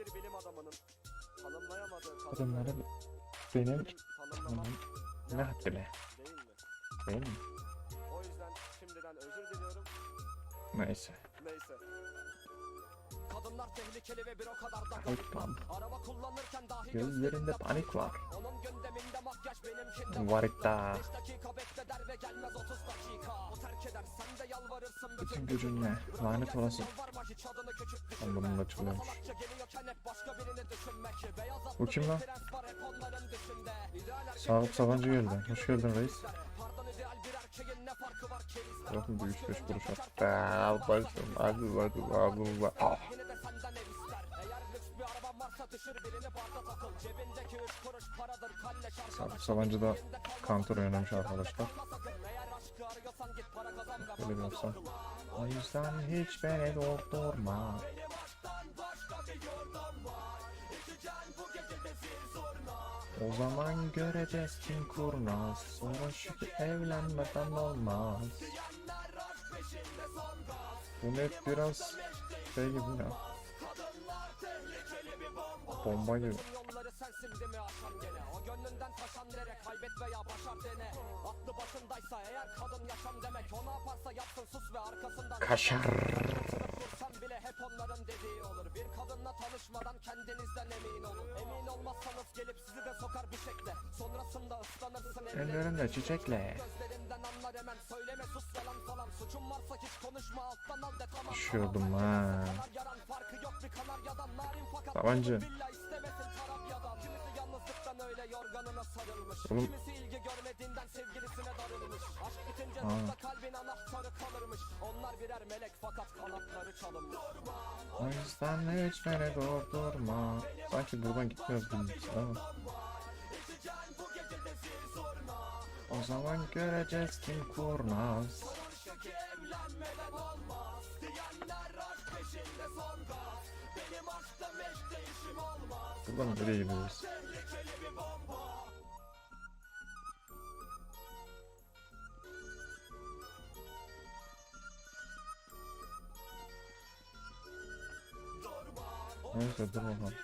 hiçbir bilim adamının tanımlayamadığı Kadınları benim tanımlamam ne haddime değil mi? değil mi? O yüzden şimdiden özür diliyorum. Neyse. Tehlikeli ve bir o kadar da garip. Araba kullanırken dahi Gözlerinde panik var. Onun gündeminde makyaj benimkinde Var iddia. 5 dakika bekle der ve gelmez 30 dakika. O terk eder sen de yalvarırsın Bütün gücünle lanet olası. Ben. Beyaz atlı Bu kim lan? Sağlık Sabancı geldi. Hoş geldin reis. Pardon ideal bir erkeğin ne farkı var kerizler. Yok mu bir arkadaş. Sabancı oynamış arkadaşlar. kalmaz sakın. Eğer aşkı arıyorsan git para kazan ve Öyle bir olsa. O yüzden hiç beni doldurma. O zaman göreceğiz kim kurnaz. Sonra şu evlenmeden olmaz. Bu net biraz şey gibi ya. Kadınlar tehlikeli bir bomba. Bomba gibi. Bütün yolları sensin değil mi aşan gene O gönlünden taşan nere kaybet veya başar dene Aklı başındaysa eğer kadın yaşam demek O ne yaparsa yapsın sus ve arkasından Kaşar. Bile hep onların dediği olur. Bir kadınla tanışmadan kendinizden emin olun. Emin olmazsanız gelip sizi de sokar bir şekle. Sonrasında ıslanırsın Ellerinde çiçekle. Gözlerinden anlar hemen. Söyleme sus yalan falan. Suçun varsa hiç konuşma. Alttan al de tamam Düşüyordum tamam. ha. Kanar yorganına sarılmış Oğlum. Kimisi ilgi görmediğinden sevgilisine darılmış Aşk bitince tutsa kalbin anahtarı kalırmış Onlar birer melek fakat kanatları çalınmış O yüzden hiç beni durdurma. Sanki buradan gitmiyoruz gibi ama. O zaman göreceğiz kim kurnaz. Konuştu ki evlenmeden Neyse dur bakalım.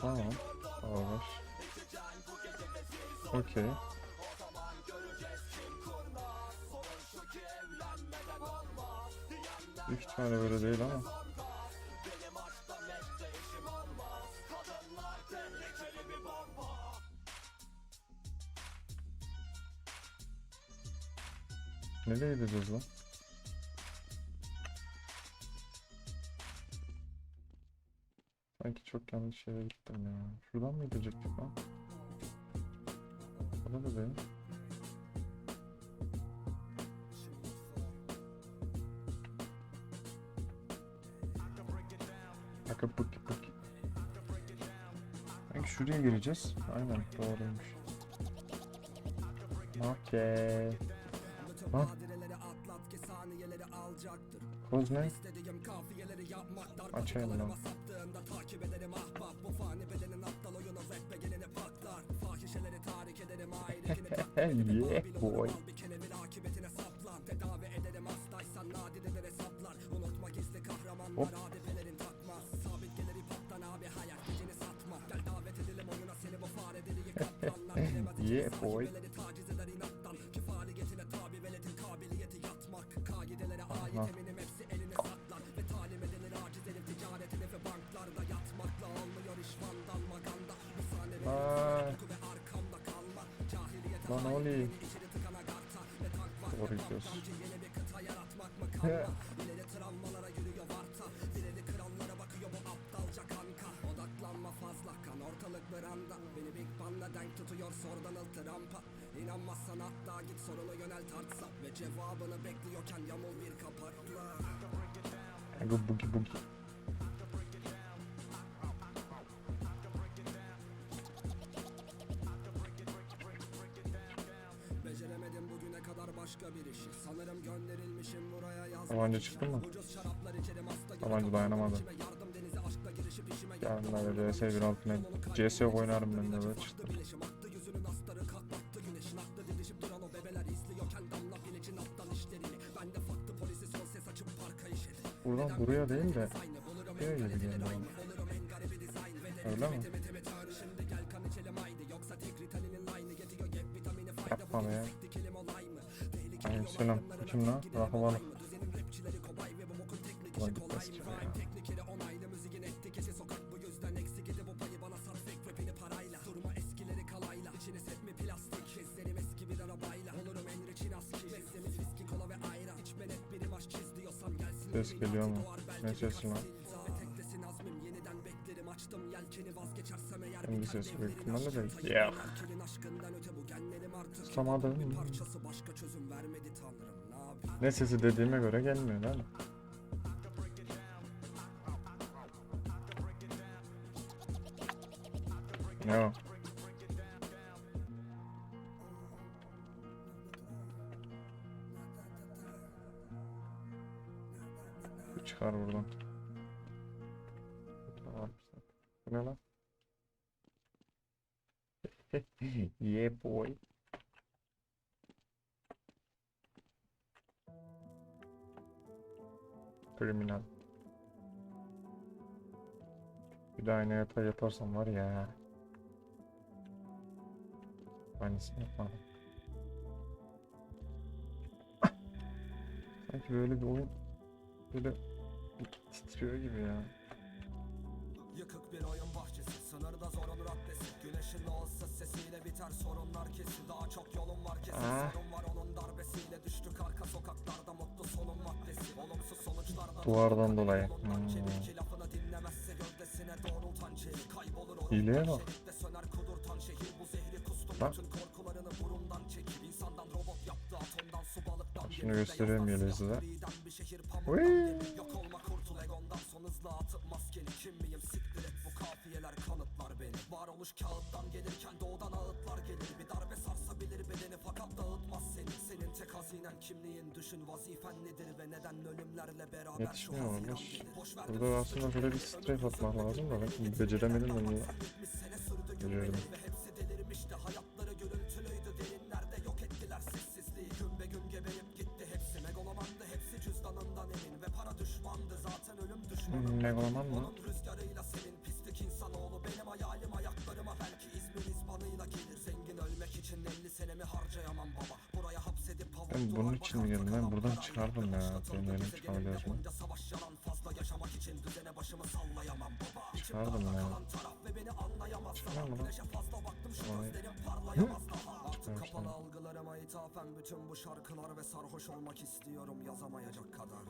Tamam. Ağır. Okey. Büyük ihtimalle böyle değil ama. Nereye gideceğiz lan? Çok yanlış yere gittim ya. Şuradan mı gidecektik lan? Burada da değil. Bakın pık pık. Sanki şuraya gireceğiz. Aynen doğruymuş. Okey. Alacaktır. Koz ne? Açayım lan. Takip ederim ahbap. Bu fani bedenin aptal oyunu rap begenini patlar. Fahişeleri tahrik ederim ahiretini Yeah, boy. Bir kenevir akıbetine saplan. Tedavi ederim hastaysan nadireler hesaplar Unutma gizli kahramanlar adifelerin takmaz. Sabit gelir hip hop'tan abi hayat gücünü satma. Gel davet edelim oyuna seni bu fare deliği kaplanlar Bilemez Yeah, boy. Big Ban'la denk tutuyor sordan ıltı rampa İnanmazsan hatta git sorunu yönel tartsa Ve cevabını bekliyorken yamul bir kapakla Aga bugi bugi. Beceremedim bugüne kadar başka bir işi Sanırım gönderilmişim buraya yazmak Tabanca çıktı mı? Tabanca dayanamadı. Yapmam. böyle 1.6 ne? CS oynarım ben de böyle çıktı. Bileşim aktı yüzünün astarı katlattı güneşin aklı didişip duran o bebeler izliyorken damla bilicin aptal işlerini Ben de farklı polisi son ses açıp parka işedi Buradan buraya değil de yapıyor gibi bana. Öyle mi? Yapma be. Aleykümselam. Kim lan? Rahmalı. Ulan gitmez ki. Geliyor mu? Ne sesi lan? Kendi sesi büyük ihtimalle de. Ya. Tutamadım. Ne sesi dediğime göre gelmiyor değil mi? Ne Çıkar buradan. Bu ne lan? yeah boy. Kriminal. Bir daha aynı yata yatarsam var ya. Aynısını yapmadım. Sanki böyle bir oyun böyle titriyor gibi ya. Yıkık bir oyun bahçesi Sınırda zorun raddesi Güneşin o ıssız sesiyle biter sorunlar kesin Daha çok yolun var kesin Ah. Sorun var onun darbesiyle Düştük arka sokaklarda mutlu sonun maddesi Olumsuz sonuçlardan Duvardan dolayı. Hmm. ki lafını dinlemezse gövdesine doğrultan çevir Kaybolur bak. çelikte söner kudurtan şehir Bu zehri kustum bütün korkularını burundan çekip İnsandan robot yaptı atomdan su balıktan gemide göstereyim silah size. griden hazinen kimliğin düşün vazifen nedir Ve neden ölümlerle beraber Yetişmiyor olmuş. Burada aslında şöyle bir strafe atmak lazım da ben beceremedim de bunu. sene sürdü Biliyorum. gülmeleri ve hepsi delirmişti. Hayatları görüntülüydü derinlerde yok ettiler sessizliği. Gün be gün geberip gitti hepsi megalomandı. Hepsi cüzdanından emin ve para düşmandı. Zaten ölüm düşmanı Megaloman mı? Hayalim ayaklarıma belki İzmir izbanıyla gelir. Zengin ölmek için 50 senemi harcayamam baba Ben bunun için mi geldim? Ben buradan çıkardım ya. Mu? Düzene başımı sallayamam baba Çıkardım ya. kalan taraf ve beni anlayamaz Çıkar mı lan? Kapalı algılarıma ithafen bütün bu şarkılar ve sarhoş olmak istiyorum yazamayacak kadar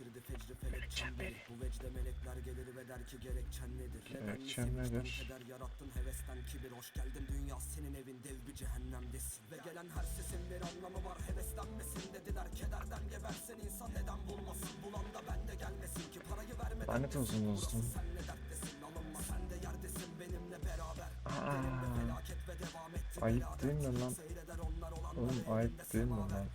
geçirdi fecri felek çemberi. Bu vecde melekler gelir ve der ki gerekçen nedir? Gerekçen nedir? keder yarattın hevesten kibir? Hoş geldin dünya senin evin dev bir cehennemdesin. Ve gelen her sesin bir anlamı var heveslenmesin dediler. Kederden gebersen insan neden bulmasın? Bulan da bende gelmesin ki parayı vermeden Lanet olsun dostum. Sen ne dertlesin alınma sen de yerdesin benimle beraber. Aa, Derin ve felaket ve devam etti ayıp değil mi lan? Oğlum ayıp değil mi lan?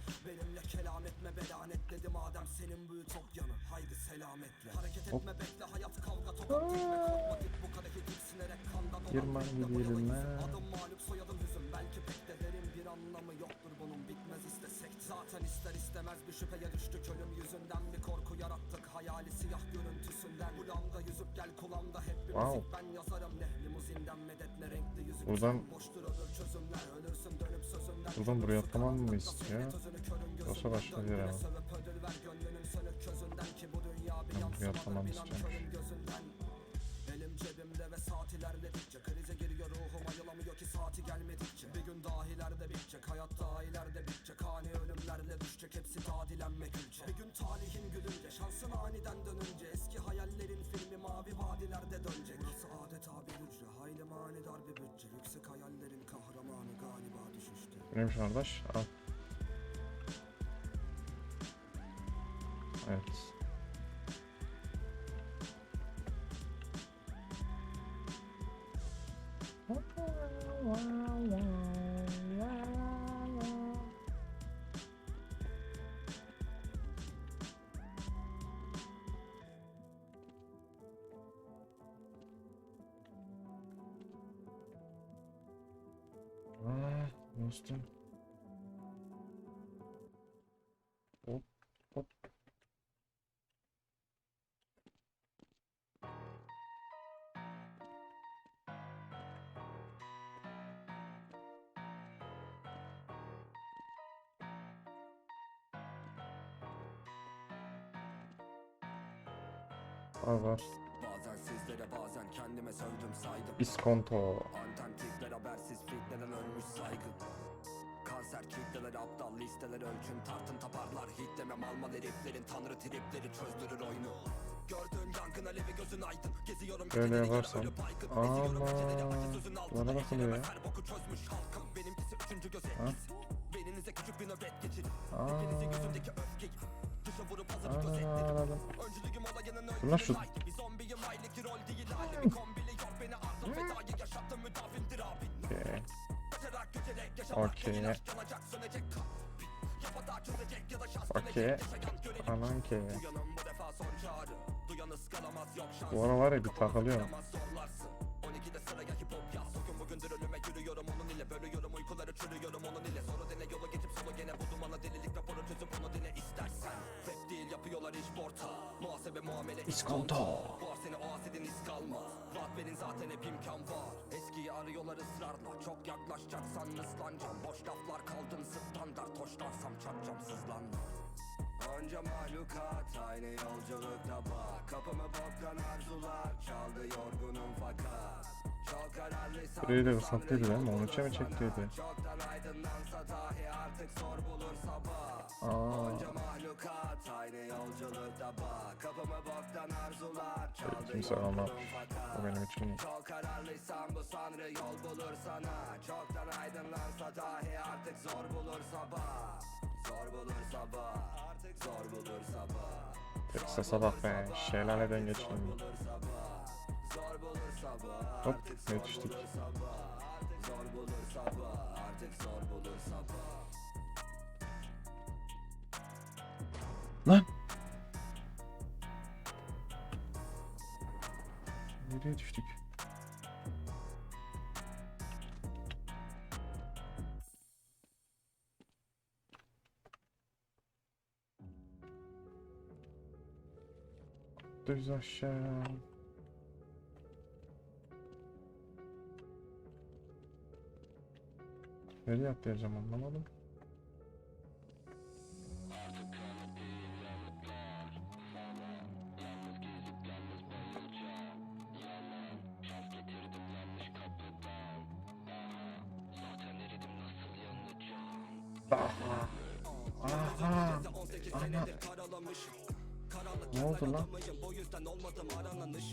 Etme belanet dedi madem senin bu ütopyanı Haydi selametle. Hareket etme bekle hayat kavga tokat girme korkma git bu kadehi tiksinerek kanda dolan. Ha. yüzün. Adım mağlup soyadım hüzün. Belki pek de derin bir anlamı yoktur bunun. Bitmez istesek Zaten ister istemez bir şüpheye düştük. Ölüm yüzünden bir korku yarattık. Hayali siyah görüntüsünden. Kulağımda yüzüp gel kulağımda hep bir Wow. müzik ben yazarım ne limuzinden medet ne renkli yüzük. Buradan- Boştur öbür çözümler ölürsün dönüp sözünden. Buradan buraya atlamam mı istiyor? Gözünden başka bir nankörün gözünden Elim cebimde ve saat ilerledikçe Krize giriyor ruhum ayılamıyor ki saati gelmedikçe Bir gün daha ileride bitecek hayat daha ileride bitecek Ani ölümlerle düşecek hepsi tadilenmek ülke Bir gün talihin gülünce şansın aniden dönünce Eski hayallerin filmi mavi vadilerde dönecek Burası adeta bir hücre hayli manidar bir bütçe Yüksek hayallerin kahramanı galiba düşüşte Neymiş kardeş? Al. Evet. Ah, dostum. Var var. Bazen sizlere bazen kendime sövdüm saydım. İskonto. Antentikler habersiz fitneden ölmüş saygı. Kanser kitleler aptal listeler ölçün tartın taparlar. Hitleme malmal heriflerin tanrı tripleri çözdürür oyunu. Gördüğün yangın alevi gözün aydın. Geziyorum geceleri yaparsam. ölü baygın Geziyorum Ama geceleri acı sözün altında ya. Her boku çözmüş halkım. Benimkisi üçüncü göz etkisi. Beyninize küçük bir nöbet geçirin. Aa, Hepinizin gözündeki öfkeyi Dışa vurup hazır gözetlerim anladım. Öncülüğüm olayının Bunlar şu- Duyan ıskalamaz yok şans Bu ara var ya bir takılıyor. Yaramaz zorlarsın 12'de sıraya hip hop yaz Bugün bugündür ölüme yürüyorum onun ile Bölüyorum uykuları çürüyorum onun ile. Soru dene yolu geçip solu gene Bu dumana delilik raporu çözüp onu dene istersen. Rap değil yapıyorlar iş porta Muhasebe muamele İskonto. Var seni o asidin iz kalmaz. Rahat verin zaten hep imkan var. Eskiyi arıyorlar ısrarla Çok yaklaşacaksan ıslanacağım. Boş laflar kaldım standart Hoşlansam çarpacağım sızlanma Onca mahlukat aynı yolculukta bak. Kapımı boktan arzular çaldı yorgunum fakat. Çok kararlıysam Burayı da sanrı değil mi? yol 13'e mi çektiydi? Çoktan aydınlansa dahi artık zor bulur sabah. Aa, Onca mahlukat aynı yolculukta bak. Kapımı boktan arzular çaldı kimse yorgunum almamış. fakat. O benim için iyi. çok kararlıysan bu sanrı yol bulur sana. Çoktan aydınlansa dahi artık zor bulur sabah. Zor bulur sabah Texas'a bak be. Şelaleden sabah Hop bulur sabah Lan! Nereye düştük? Düz aşağı. Nereye atlayacağım anlamadım. Aha. Aha. Ana. Ne oldu lan? Bu yüzden olmadım arananış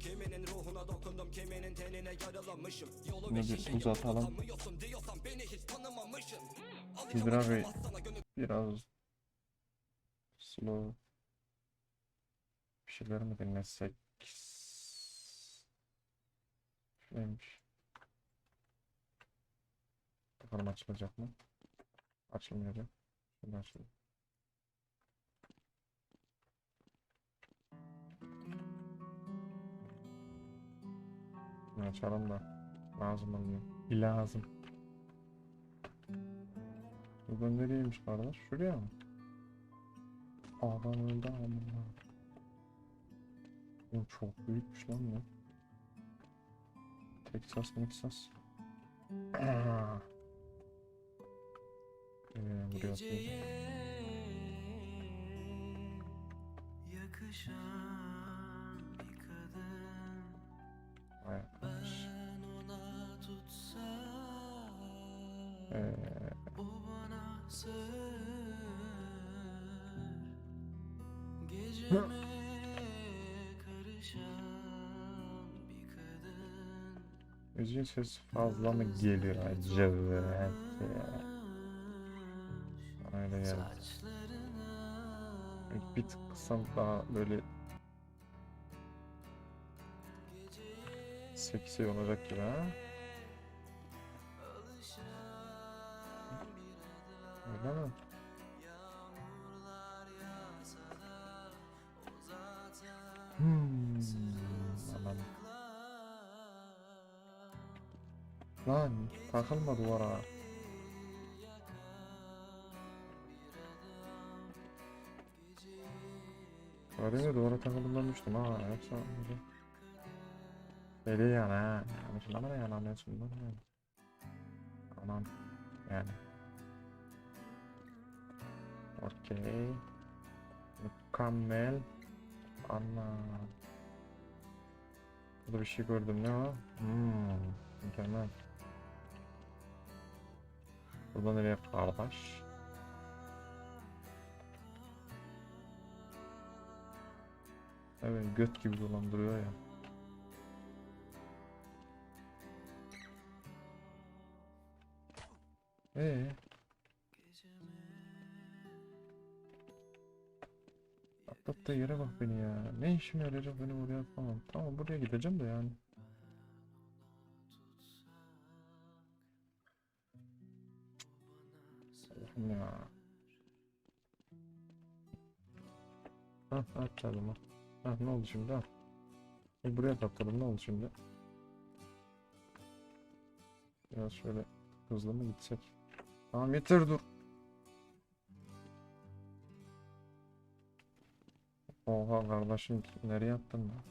Kiminin ruhuna dokundum kiminin tenine yaralamışım Yolu Bunu bir uzatalım. Diyorsan beni hiç tanımamışsın İdra Bey biraz slow bir şeyler mi dinlesek? Şöyleymiş. Bakalım açılacak mı? Açılmayacak. Şimdi açıldı. Bunu Açalım da lazım olmuyor. Lazım. Buradan nereymiş kardeş? Şuraya mı? Adam öldü amına. Oğlum çok büyükmüş lan bu. Texas, Texas. Aa. Ee, buraya. Sığır Geceme karışan bir kadın müziğin sesi fazla mı geliyor acaba? Bana öyle geldi. Bir tık kısam daha böyle seksi olacak gibi ha? Ha. Hmm. Anladım. Lan takılma duvara. Gördün mü duvara takıldım düştüm ha. Yoksa öyle. Deli yani ha. Yanlışından da yananıyorsun lan yani. Anam yani. Okey. Mükemmel. Anla. Burada bir şey gördüm ne o? Hmm, mükemmel. Burada nereye kardeş? Evet göt gibi dolandırıyor ya. Ee, atlattığı yere bak beni ya. Ne işime yarayacak beni buraya atmamam. Tamam buraya gideceğim de yani. Allah'ım ya. Hah atladım ha. Ne oldu şimdi ha? E, buraya atladım ne oldu şimdi? Biraz şöyle hızlı mı gitsek? Tamam yeter dur. Oha kardeşim nereye attın lan?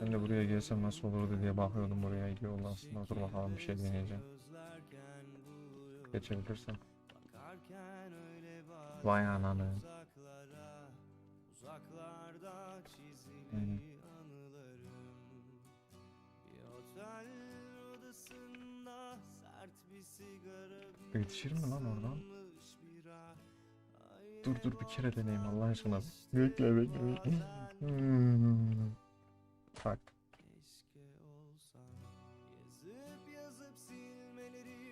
Ben de buraya gelsem nasıl olurdu diye bakıyordum buraya gidiyor aslında dur bakalım bir şey deneyeceğim. Geçebilirsem. Vay ananı. Sigara Yetişir mi lan oradan? Dur dur bir kere deneyeyim Allah aşkına. Bekle bekle bekle. Hmm. Bak. Keşke olsan Yazıp yazıp silmelerim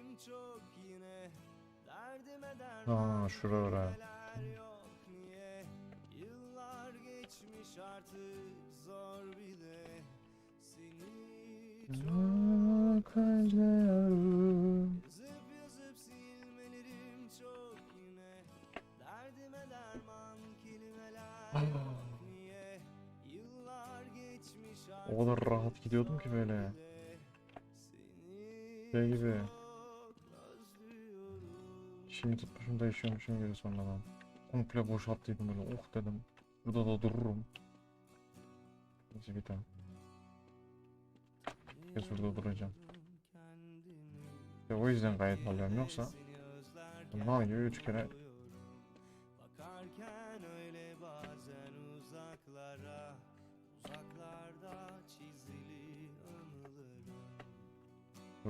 O kadar rahat gidiyordum ki böyle. Şey gibi. Şimdi tutmuşum da yaşıyormuşum gibi sonradan. Komple boşalttıydım böyle oh dedim. Burada da dururum. Neyse bir daha. Kez burada duracağım. Ve o yüzden kayıt alıyorum yoksa bunlar gibi üç kere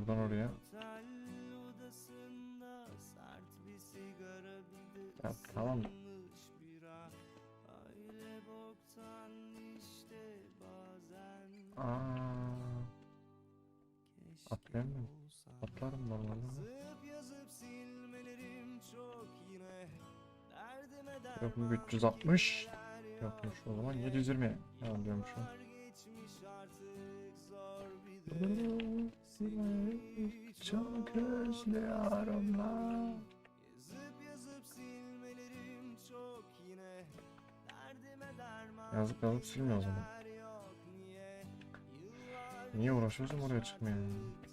buradan oraya. Ya tamam. Aa, olsan. atlarım Derdime Yok derman 360 kelimeler yokmuş o zaman 720 ya diyormuşum. De Çok özlüyorum lan. Yazıp yazıp silmelerim çok yine Derdime derman Yazıp yazıp silmiyor o zaman. Niye uğraşıyorsun oraya çıkmaya?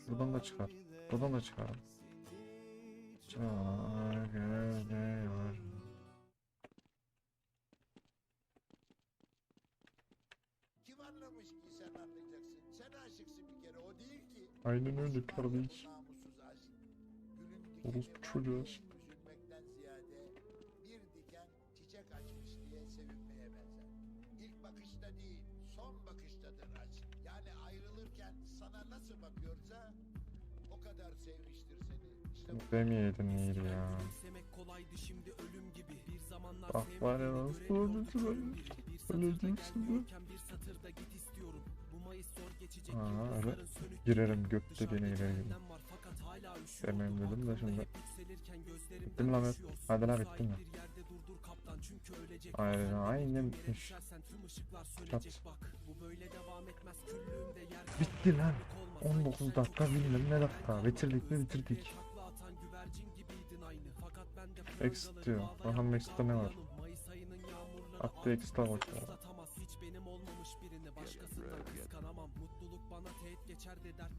Buradan da çıkar. Buradan da çıkar. Çok özlüyorum. Çiçek açmış diye sevinmeye benzer. İlk bakışta değil, son bakıştadır aşk. Yani ayrılırken sana nasıl bakıyorsa o kadar sevmiştir seni. İşte bu ya. Kolaydı şimdi ölüm gibi Bir zamanlar sevmek var ya nasıl satırda Öleceksin lan. Aa, sönük girerim gökte Dışarıda dene girer gibi. cehennem var fakat hala üşüyorum. Demem dedim de şimdi. Bittim lan hep. Hadi lan bittim lan. Aynen aynen bitmiş. Çat. Bitti lan. kalmadı. 19 dakika bilmem ne dakika. Bitirdik mi bitirdik. Exit diyor. Bakalım Exit'te ne var? Attı Exit'e bak deixar de dar